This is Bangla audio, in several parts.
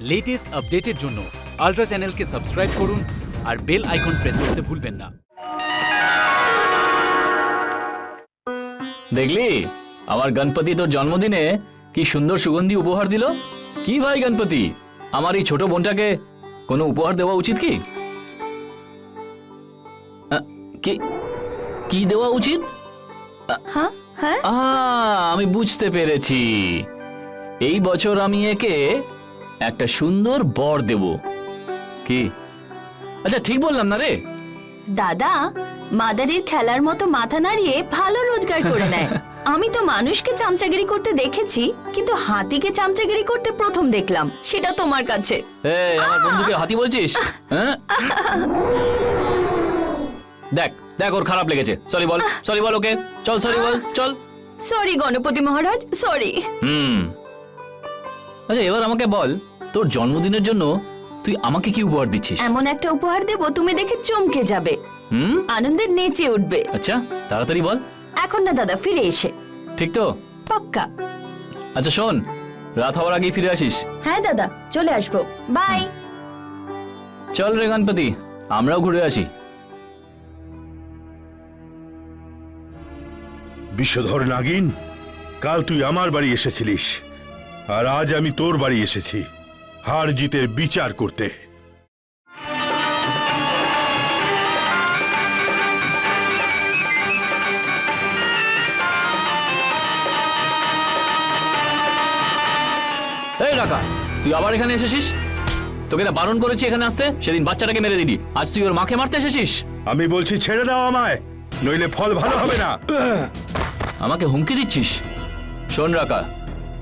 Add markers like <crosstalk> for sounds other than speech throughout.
লেটেস্ট আপডেটের জন্য আলট্রা চ্যানেলকে সাবস্ক্রাইব করুন আর বেল আইকন প্রেস করতে ভুলবেন না। দেখলি? আমার গণপতি তোর জন্মদিনে কি সুন্দর সুগন্ধি উপহার দিল? কি ভাই গণপতি? আমার এই ছোট বোনটাকে কোনো উপহার দেওয়া উচিত কি? কি দেওয়া উচিত? হ্যাঁ হ্যাঁ। আমি বুঝতে পেরেছি। এই বছর আমি একে একটা সুন্দর বর দেব। কি? আচ্ছা ঠিক বললাম না রে। দাদা মাদারির খেলার মতো মাথা নাড়িয়ে ভালো রোজগার করে নেয়। <laughs> আমি তো মানুষকে চামচাগিরি করতে দেখেছি কিন্তু হাতিকে চামচাগিরি করতে প্রথম দেখলাম। সেটা তোমার কাছে। এই আমার বন্ধুকে হাতি বলছিস? <laughs> হ্যাঁ? দেখ দেখ ওর খারাপ লেগেছে। সরি বল সরি বল ওকে। চল সরি বল চল। Sorry Ganapati Maharaj sorry. হুম। আচ্ছা এবার আমাকে বল তোর জন্মদিনের জন্য তুই আমাকে কি উপহার দিচ্ছিস? এমন একটা উপহার দেব তুমি দেখে চমকে যাবে। হুম? আনন্দে নেচে উঠবে। আচ্ছা তাড়াতাড়ি বল। এখন না দাদা ফিরে এসে। ঠিক তো? পাক্কা। আচ্ছা শোন রাত হওয়ার আগেই ফিরে আসিস। হ্যাঁ দাদা চলে আসব। বাই। চল রে গণপতি আমরাও ঘুরে আসি। বিশ্বধর নাগিন কাল তুই আমার বাড়ি এসেছিলিস। আর আজ আমি তোর বাড়ি এসেছি। হার জিতের বিচার করতে। এই রাকা তুই আবার এখানে এসেছিস? তোকে না বারণ করেছি এখানে আসতে সেদিন বাচ্চাটাকে মেরে দিলি। আজ তুই ওর মাকে মারতে এসেছিস? আমি বলছি ছেড়ে দাও আমায় নইলে ফল ভালো হবে না। আমাকে হুমকি দিচ্ছিস? শোন রাকা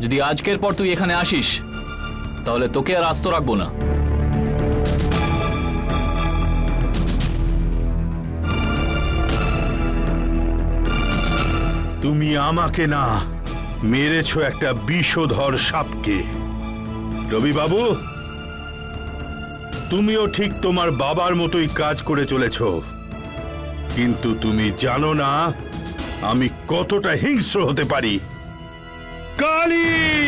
যদি আজকের পর তুই এখানে আসিস, তাহলে তোকে আর আস্ত রাখব না। তুমি আমাকে না, মেরেছো একটা বিষধর সাপকে। রবি বাবু তুমিও ঠিক তোমার বাবার মতোই কাজ করে চলেছ। কিন্তু তুমি জানো না, আমি কতটা হিংস্র হতে পারি। কালী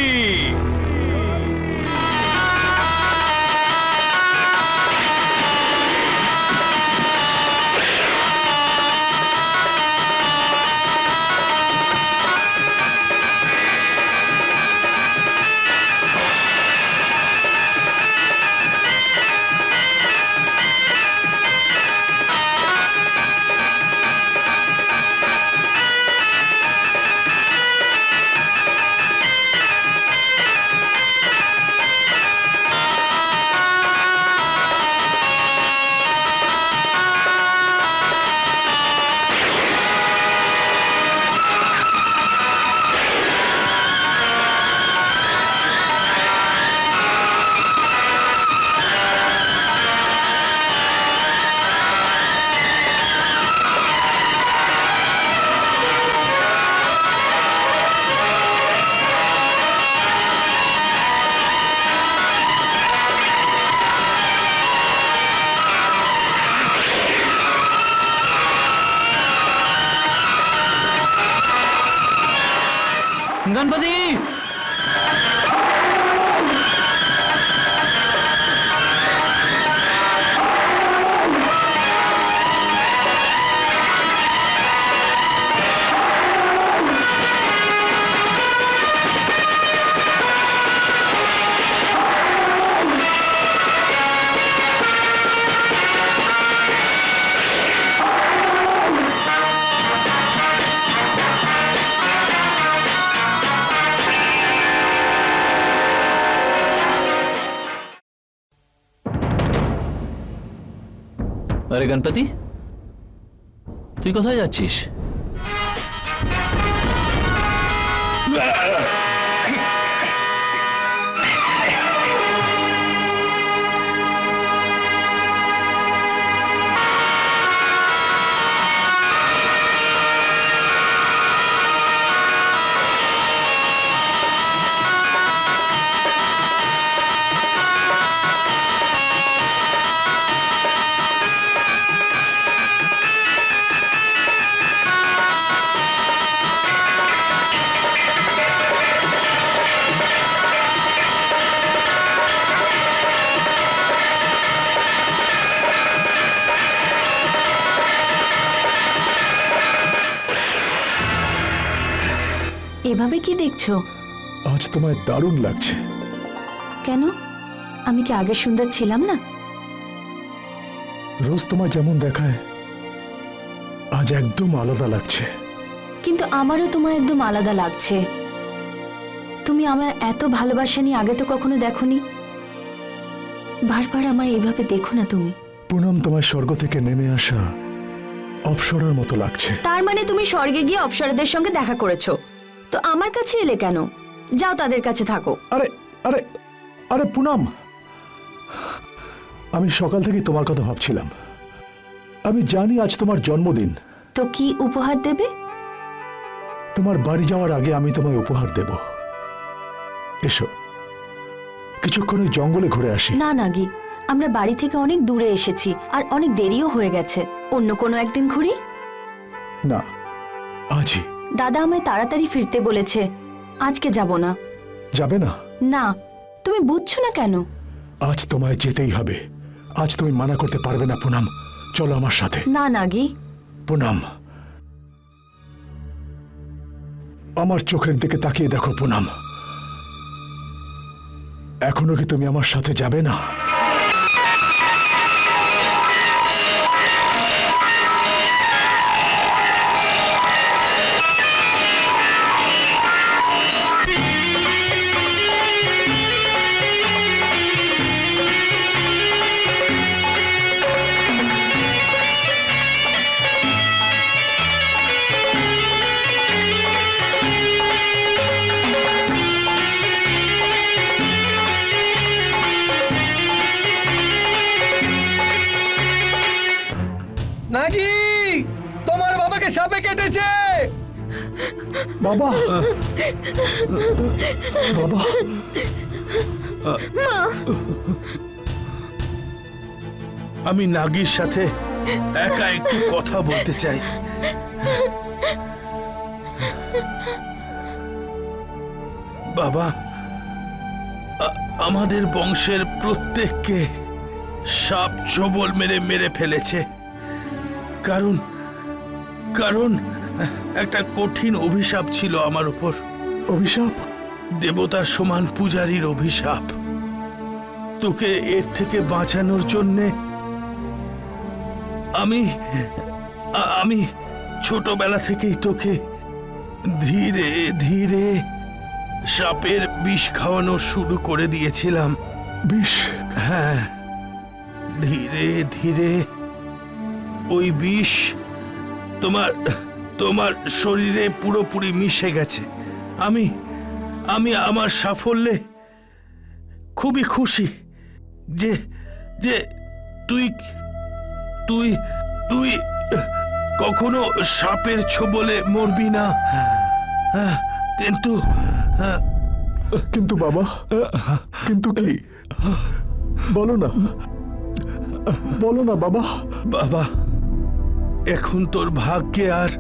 গণপতি? তুই কোথায় যাচ্ছিস? এভাবে কি দেখছ? আজ তোমায় দারুণ লাগছে। কেন? আমি কি আগে সুন্দর ছিলাম না? রোজ তোমায় যেমন দেখায় আজ একদম আলাদা লাগছে। কিন্তু আমারও তোমায় একদম আলাদা লাগছে। তুমি আমার এত ভালোবাসা নিয়ে আগে তো কখনো দেখোনি। বারবার আমায় এইভাবে দেখো না তুমি। পুনম তোমার স্বর্গ থেকে নেমে আসা অপসরার মতো লাগছে। তার মানে তুমি স্বর্গে গিয়ে অপসরাদের সঙ্গে দেখা করেছ? তো আমার কাছে এলে কেন? যাও তাদের কাছে থাকো। আরে আরে আরে পুনম! আমি সকাল থেকেই তোমার কথা ভাবছিলাম। আমি জানি আজ তোমার জন্মদিন। তো কি উপহার দেবে? তোমার বাড়ি যাওয়ার আগে আমি তোমায় উপহার দেব। এসো। কিছুক্ষণ ওই জঙ্গলে ঘুরে আসি। না নাগি আমরা বাড়ি থেকে অনেক দূরে এসেছি আর অনেক দেরিও হয়ে গেছে। অন্য কোনো একদিন ঘুরি? না আজই। দাদা আমায় তাড়াতাড়ি ফিরতে বলেছে। আজকে যাব না। যাবে না? না তুমি বুঝছ না কেন? আজ তোমায় যেতেই হবে। আজ তুমি মানা করতে পারবে না পুনাম। চলো আমার সাথে। না নাগি। পুনাম। আমার চোখের দিকে তাকিয়ে দেখো পুনাম। এখনও কি তুমি আমার সাথে যাবে না? বাবা। বাবা। আমি নাগির সাথে একা একটু কথা বলতে চাই। বাবা আমাদের বংশের প্রত্যেককে সাপ ছবল মেরে মেরে ফেলেছে। কারণ কারণ একটা কঠিন অভিশাপ ছিল আমার উপর। অভিশাপ? দেবতার সমান পূজারীর অভিশাপ। তোকে এর থেকে বাঁচানোর জন্যে আমি আমি ছোটবেলা থেকেই তোকে ধীরে ধীরে সাপের বিষ খাওয়ানো শুরু করে দিয়েছিলাম। বিষ? হ্যাঁ ধীরে ধীরে ওই বিষ তোমার তোমার শরীরে পুরোপুরি মিশে গেছে। আমি আমি আমার সাফল্যে খুবই খুশি যে যে তুই তুই তুই কখনো সাপের ছোবলে মরবি না। হ্যাঁ, কিন্তু কিন্তু বাবা কিন্তু কি? বলো না। বলো না বাবা। বাবা এখন তোর ভাগ্যে আর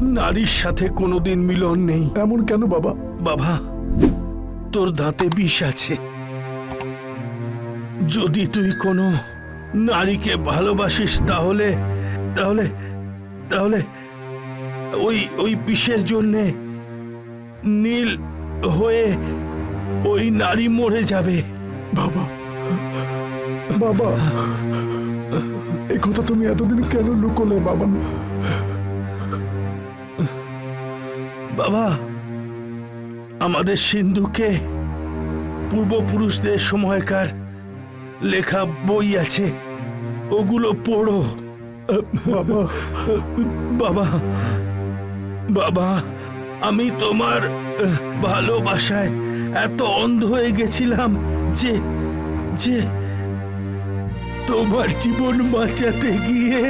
নারীর সাথে কোনোদিন মিলন নেই। এমন কেন বাবা? বাবা তোর দাঁতে বিষ আছে। যদি তুই কোনো নারীকে ভালোবাসিস তাহলে তাহলে তাহলে ওই ওই বিষের জন্যে নীল হয়ে ওই নারী মরে যাবে। বাবা বাবা এ কথা তুমি এতদিন কেন লুকোলে বাবা? বাবা, আমাদের সিন্ধুকে পূর্বপুরুষদের সময়কার লেখা বই আছে। ওগুলো পড়ো। বাবা বাবা বাবা, আমি তোমার ভালোবাসায় এত অন্ধ হয়ে গেছিলাম যে যে তোমার জীবন বাঁচাতে গিয়ে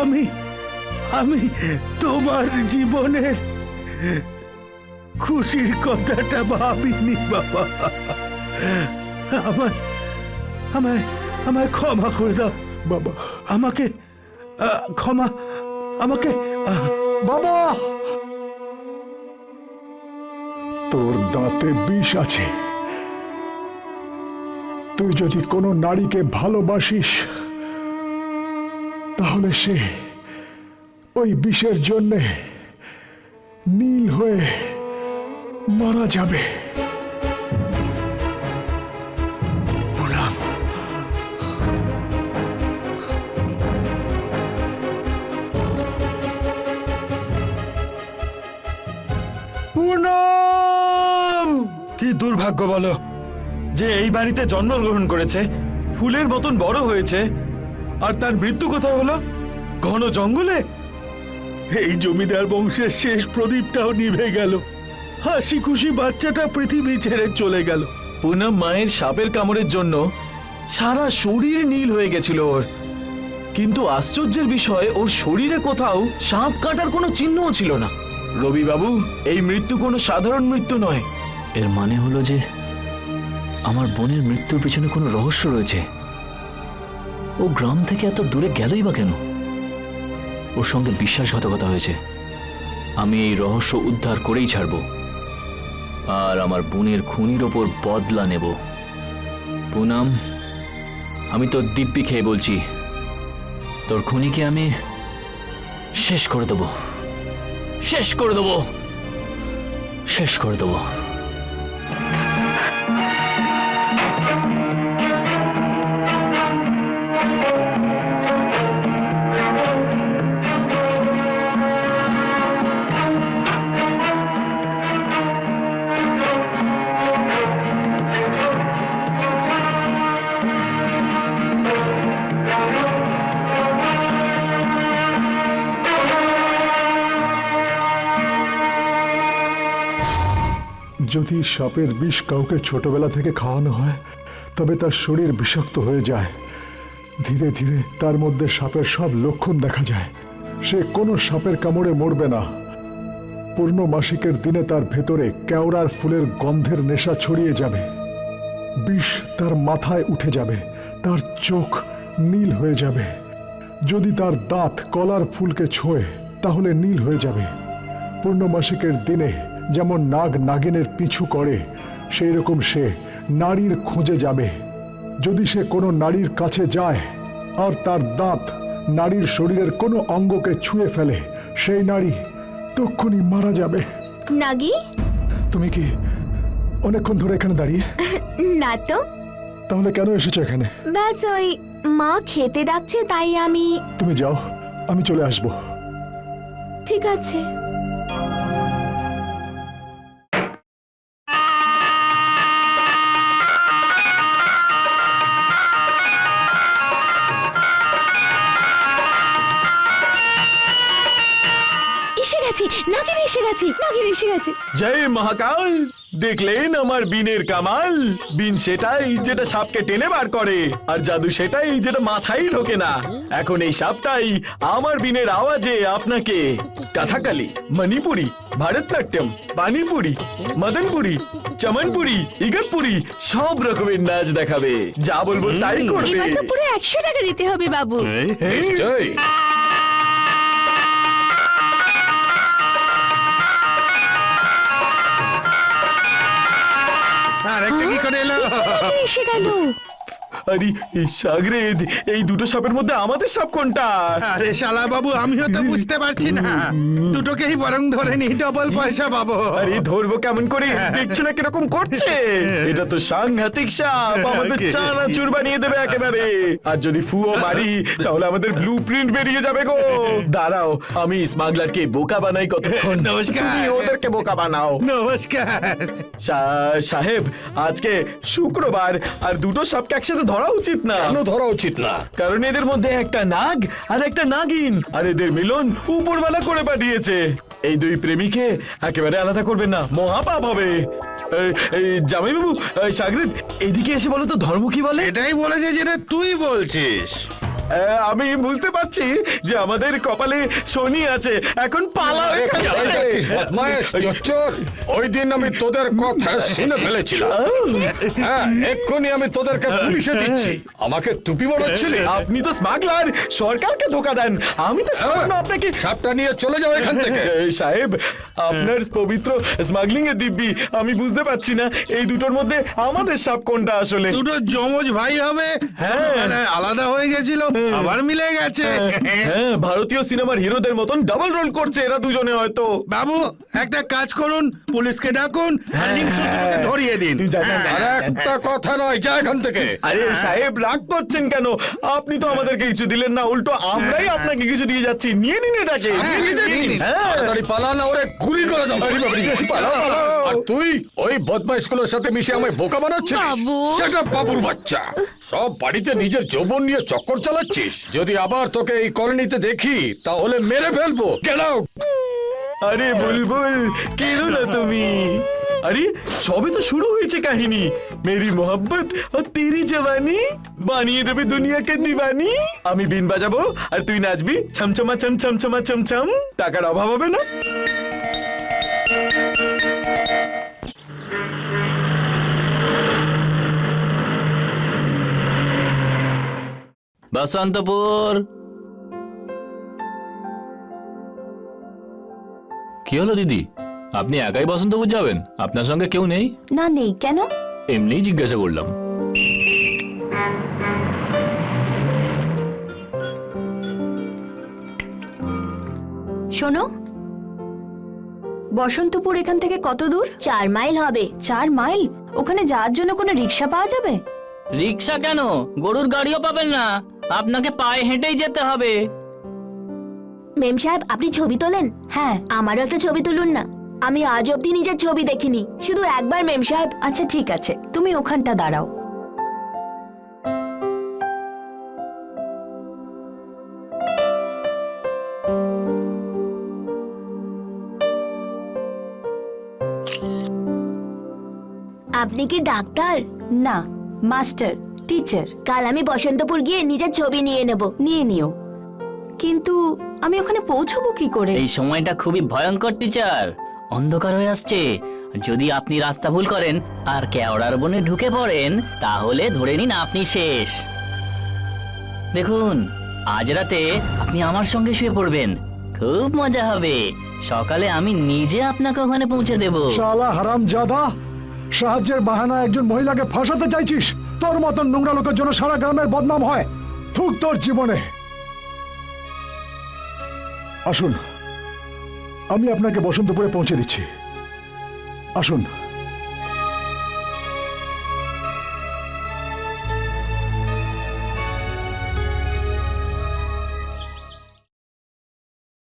আমি আমি তোমার জীবনের খুশির কথাটা ভাবিনি বাবা। আমায় আমায় আমায় ক্ষমা করে দাও বাবা। আমাকে ক্ষমা, আমাকে বাবা! তোর দাঁতে বিষ আছে। তুই যদি কোনো নারীকে ভালোবাসিস, তাহলে সে ওই বিষের জন্যে নীল হয়ে মারা যাবে। প্রণাম। কি দুর্ভাগ্য বলো, যে এই বাড়িতে জন্মগ্রহণ করেছে, ফুলের মতন বড় হয়েছে, আর তার মৃত্যু কোথায় হলো? ঘন জঙ্গলে? এই জমিদার বংশের শেষ প্রদীপটাও নিভে গেল। হাসি খুশি বাচ্চাটা পৃথিবী ছেড়ে চলে গেল। পুনম মায়ের সাপের কামড়ের জন্য সারা শরীর নীল হয়ে গেছিল ওর। কিন্তু আশ্চর্যের বিষয়, ওর শরীরে কোথাও সাপ কাটার কোনো চিহ্নও ছিল না। রবি বাবু এই মৃত্যু কোনো সাধারণ মৃত্যু নয়। এর মানে হলো যে আমার বোনের মৃত্যুর পিছনে কোনো রহস্য রয়েছে। ও গ্রাম থেকে এত দূরে গেলই বা কেন? ওর সঙ্গে বিশ্বাসঘাতকতা হয়েছে। আমি এই রহস্য উদ্ধার করেই ছাড়ব। আর আমার বোনের খুনির ওপর বদলা নেব। পুনাম, আমি তো দিব্যি খেয়ে বলছি, তোর খুনিকে আমি শেষ করে দেবো। শেষ করে দেবো। শেষ করে দেবো। যদি সাপের বিষ কাউকে ছোটবেলা থেকে খাওয়ানো হয়, তবে তার শরীর বিষাক্ত হয়ে যায়। ধীরে ধীরে তার মধ্যে সাপের সব লক্ষণ দেখা যায়। সে কোনো সাপের কামড়ে মরবে না। পূর্ণমাসিকের দিনে তার ভেতরে কেওড়ার ফুলের গন্ধের নেশা ছড়িয়ে যাবে। বিষ তার মাথায় উঠে যাবে, তার চোখ নীল হয়ে যাবে। যদি তার দাঁত কলার ফুলকে ছোঁয়, তাহলে নীল হয়ে যাবে। পূর্ণমাসিকের দিনে যেমন নাগ নাগিনের পিছু করে সেই রকম সে নারীর খোঁজে যাবে। যদি সে কোনো নারীর কাছে যায় আর তার দাঁত নারীর শরীরের কোনো অঙ্গকে ছুঁয়ে ফেলে সেই নারী তক্ষুনি মারা যাবে। নাগি? তুমি কি অনেকক্ষণ ধরে এখানে দাঁড়িয়ে? <laughs> না তো। তাহলে কেন এসেছ এখানে? ব্যাস ওই মা খেতে ডাকছে তাই আমি তুমি যাও আমি চলে আসব। ঠিক আছে। গেছি নাগির এসে গেছে। জয় মহাকাল। দেখলেন আমার বিনের কামাল? বিন সেটাই যেটা সাপকে টেনে বার করে আর জাদু সেটাই যেটা মাথায় ঢোকে না। এখন এই সাপটাই আমার বিনের আওয়াজে আপনাকে কাথাকালি মণিপুরি ভারতনাট্যম পানিপুরি মদনপুরি চমনপুরি ইগতপুরি সব রকমের নাচ দেখাবে। যা বলব তাই করবে। পুরো একশো টাকা দিতে হবে বাবু। নিশ্চয়ই। আর একটা কি করে এলো? এসে গেল। আরে এই সাগরেদ এই দুটো সাপের মধ্যে আমাদের সাপ কোনটা? আরে শালা বাবু আমিও তো বুঝতে পারছি না। দুটোকেই বরং ধরে নি ডবল পয়সা পাবো। আরে ধরবো কেমন করে? দেখছ না কীরকম করছে? এটা তো সাংঘাতিক সাপ আমাদের <laughs> চানা চুর বানিয়ে দেবে একেবারে। আর যদি ফুও মারি তাহলে আমাদের ব্লু প্রিন্ট বেরিয়ে যাবে গো। দাঁড়াও আমি স্মাগলারকে বোকা বানাই কতক্ষণ। নমস্কার। তুমি ওদেরকে বোকা বানাও। নমস্কার। সাহেব আজকে শুক্রবার আর দুটো সাপকে একসাথে ধরা উচিত না। কেন ধরা উচিত না? কারণ এদের মধ্যে একটা নাগ আর একটা নাগিন। আর এদের মিলন উপরওয়ালা করে পাঠিয়েছে। এই দুই প্রেমিকে একেবারে আলাদা করবেন না মহাপাপ হবে। জামাইবাবু সাগরিত সাগরিদ এইদিকে এসে বলো তো ধর্ম কি বলে? এটাই বলেছে যেটা তুই বলছিস। আমি বুঝতে পারছি যে আমাদের কপালে শনি আছে। এখন পালা? ওই দিন আমি তোদের কথা শুনে ফেলেছিলাম। হ্যাঁ এক্ষুনি আমি তোদেরকে পুলিশে দিচ্ছি। আমাকে টুপি বড়াচ্ছিলি আপনি তো স্মাগলার সরকারকে ধোকা দেন। আমি তো সামান্য আপনাকে সাপটা নিয়ে চলে যাও এখান থেকে। সাহেব আপনার পবিত্র স্মাগলিং এর দিব্যি আমি বুঝতে পারছি না। এই দুটোর মধ্যে আমাদের সাপ কোনটা আসলে? দুটো জমজ ভাই হবে। হ্যাঁ। মানে আলাদা হয়ে গেছিল। আবার মিলে গেছে। হ্যাঁ ভারতীয় সিনেমার হিরোদের মতন ডাবল রোল করছে এরা দুজনে হয়তো। বাবু একটা কাজ করুন পুলিশকে ডাকুন আর হিংস্রগুলোকে ধরিয়ে দিন। যা, যা, যা। আর একটা কথা নয় যা এখান থেকে। আরে সাহেব রাগ করছেন কেন? আপনি তো আমাদেরকে কিছু দিলেন না উল্টো আমরাই আপনাকে কিছু দিয়ে যাচ্ছি। নিয়ে নিন এটাকে। হ্যাঁ। তাড়াতাড়ি পালা না ওরে গুলি করে দাও। আর তুই ওই বদমাইশগুলোর সাথে মিশে আমায় বোকা বানাচ্ছিস সেটা বাবুর বাচ্চা। সব বাড়িতে নিজের যৌবন নিয়ে চক্কর চালাচ্ছিস? যদি আবার তোকে এই কলোনিতে দেখি, তাহলে মেরে ফেলব। আউট আরে বুলবুল কেঁদো না তুমি? আরে, সবে তো শুরু হয়েছে কাহিনী। মেরি মোহাম্মত আর তেরি জওয়ানি বানিয়ে দেবে দুনিয়াকে দিবানি। আমি বিন বাজাবো আর তুই নাচবি। ছমছমা ছম ছমছমা, ছমছম। টাকার অভাব হবে না? বসন্তপুর। কি হলো দিদি? আপনি একাই বসন্তপুর যাবেন? আপনার সঙ্গে কেউ নেই? না নেই। কেন? এমনিই জিজ্ঞাসা করলাম। শোনো বসন্তপুর এখান থেকে কত দূর? চার মাইল হবে। চার মাইল? ওখানে যাওয়ার জন্য কোনো রিক্সা পাওয়া যাবে? রিক্সা কেন? গরুর গাড়িও পাবেন না। আপনাকে পায়ে হেঁটেই যেতে হবে। মেম সাহেব, আপনি ছবি তোলেন? হ্যাঁ আমারও একটা ছবি তুলুন না। আমি আজ অব্দি নিজের ছবি দেখিনি। শুধু একবার, মেম সাহেব। আচ্ছা ঠিক আছে। তুমি ওখানটা দাঁড়াও। আপনি কি ডাক্তার? না, মাস্টার। টিচার কাল আমি বসন্তপুর গিয়ে নিজের ছবি নিয়ে নেব। নিয়ে নিও। কিন্তু আমি ওখানে পৌঁছবো কি করে? এই সময়টা খুবই ভয়ঙ্কর টিচার অন্ধকার হয়ে আসছে। যদি আপনি রাস্তা ভুল করেন আর কেওড়ার বনে ঢুকে পড়েন তাহলে ধরে নিন আপনি শেষ। দেখুন আজ রাতে আপনি আমার সঙ্গে শুয়ে পড়বেন। খুব মজা হবে। সকালে আমি নিজে আপনাকে ওখানে পৌঁছে দেব। শালা হারাম জাদা সাহায্যের বাহানা একজন মহিলাকে ফাঁসাতে চাইছিস? তোর মতন নোংরা লোকের জন্য সারা গ্রামের বদনাম হয়। থুক তোর জীবনে। আসুন, আমি আপনাকে বসন্তপুরে পৌঁছে দিচ্ছি। আসুন।